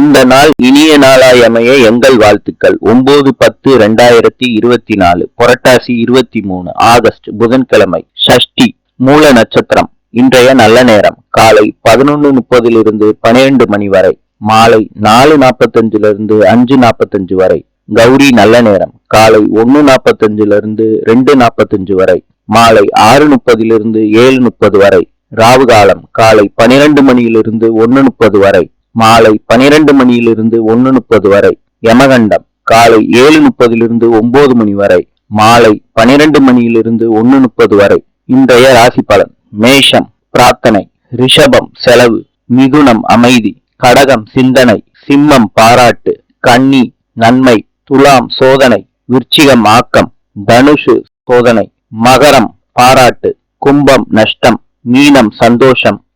இந்த நாள் இனிய நாளாய் அமைய எங்கள் வாழ்த்துக்கள். ஒன்பது பத்து ரெண்டாயிரத்தி இருபத்தி நாலு புரட்டாசி இருபத்தி மூணு ஆகஸ்ட் புதன்கிழமை ஷஷ்டி மூல நட்சத்திரம். இன்றைய நல்ல நேரம். காலை பதினொன்று முப்பதிலிருந்து பனிரெண்டு மணி வரை மாலை நாலு நாற்பத்தஞ்சிலிருந்து அஞ்சு நாற்பத்தஞ்சு வரை கௌரி நல்ல நேரம். காலை ஒன்று நாற்பத்தஞ்சிலிருந்து ரெண்டு நாற்பத்தஞ்சு வரை மாலை ஆறு முப்பதிலிருந்து ஏழு முப்பது வரை ராவு காலம் காலை பனிரெண்டு மணியிலிருந்து ஒன்று முப்பது வரை மாலை பனிரெண்டு மணியிலிருந்து ஒன்னு முப்பது வரை. யமகண்டம் காலை ஏழு முப்பதிலிருந்து ஒன்பது மணி வரை. மாலை பனிரெண்டு மணியிலிருந்து ஒன்னு முப்பது வரை. இன்றைய ராசி பலன் மேஷம் பிரார்த்தனை ரிஷபம் செலவு மிகுனம் அமைதி கடகம் சிந்தனை சிம்மம் பாராட்டு கன்னி நன்மை துலாம் சோதனை விருச்சிகம் ஆக்கம் தனுஷு சோதனை மகரம் பாராட்டு கும்பம் நஷ்டம் மீனம் சந்தோஷம்